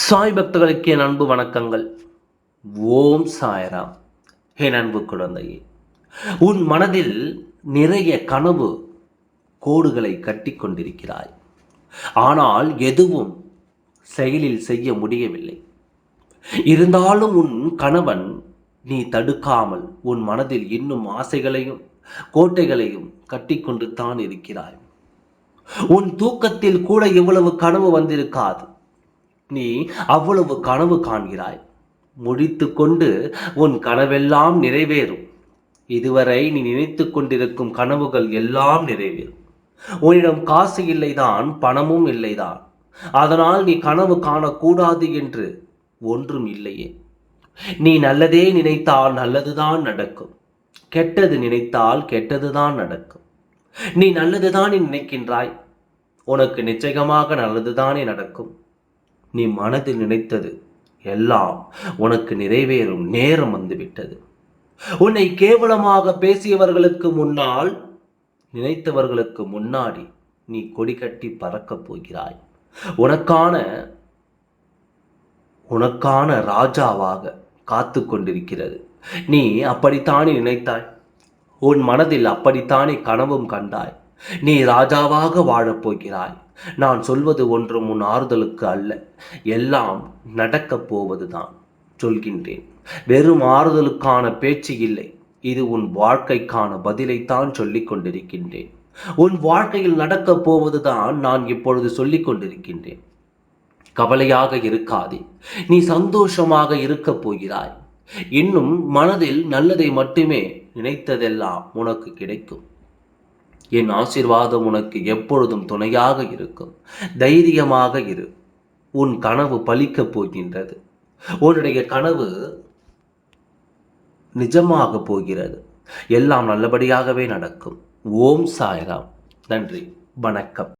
சாய் பக்தர்களுக்கு என் அன்பு வணக்கங்கள். ஓம் சாய்ராம். என் அன்பு குழந்தையே உன் மனதில் நிறைய கனவு கோடுகளை கட்டி கொண்டிருக்கிறாய். ஆனால் எதுவும் செயலில் செய்ய முடியவில்லை. இருந்தாலும் உன் கணவன் நீ தடுக்காமல் உன் மனதில் இன்னும் ஆசைகளையும் கோட்டைகளையும் கட்டிக்கொண்டு தான் இருக்கிறாய். உன் தூக்கத்தில் கூட இவ்வளவு கனவு வந்திருக்காது. நீ அவ்வளவு கனவு காண்கிறாய். முடித்து கொண்டு உன் கனவெல்லாம் நிறைவேறும். இதுவரை நீ நினைத்து கொண்டிருக்கும் கனவுகள் எல்லாம் நிறைவேறும். உன்னிடம் காசு இல்லைதான் பணமும் இல்லைதான். அதனால் நீ கனவு காணக்கூடாது என்று ஒன்றும் இல்லையே. நீ நல்லதே நினைத்தால் நல்லதுதான் நடக்கும். கெட்டது நினைத்தால் கெட்டதுதான் நடக்கும். நீ நல்லதுதானே நினைக்கின்றாய்? உனக்கு நிச்சயமாக நல்லதுதானே நடக்கும். நீ மனதில் நினைத்தது எல்லாம் உனக்கு நிறைவேறும் நேரம் வந்துவிட்டது. உன்னை கேவலமாக பேசியவர்களுக்கு முன்னால் நினைத்தவர்களுக்கு முன்னாடி நீ கொடி கட்டி பறக்கப் போகிறாய். உனக்கான உனக்கான ராஜாவாக காத்து கொண்டிருக்கிறது. நீ அப்படித்தானே நினைத்தாய்? உன் மனதில் அப்படித்தானே கனவும் கண்டாய்? நீ ராஜாவாக வாழப்போகிறாய். நான் சொல்வது ஒன்றும் உன் ஆறுதலுக்கு அல்ல. எல்லாம் நடக்கப் போவதுதான் சொல்கின்றேன். வெறும் ஆறுதலுக்கான பேச்சு இல்லை. இது உன் வாழ்க்கைக்கான பதிலைத்தான் சொல்லிக் கொண்டிருக்கின்றேன். உன் வாழ்க்கையில் நடக்கப் போவதுதான் நான் இப்பொழுது சொல்லிக் கொண்டிருக்கின்றேன். கவலையாக இருக்காதே. நீ சந்தோஷமாக இருக்கப் போகிறாய். இன்னும் மனதில் நல்லதை மட்டுமே நினைத்ததெல்லாம் உனக்கு கிடைக்கும். என் ஆசிர்வாதம் உனக்கு எப்பொழுதும் துணையாக இருக்கும். தைரியமாக இரு. உன் கனவு பலிக்கப் போகின்றது. உன்னுடைய கனவு நிஜமாக போகிறது. எல்லாம் நல்லபடியாகவே நடக்கும். ஓம் சாய்ராம். நன்றி. வணக்கம்.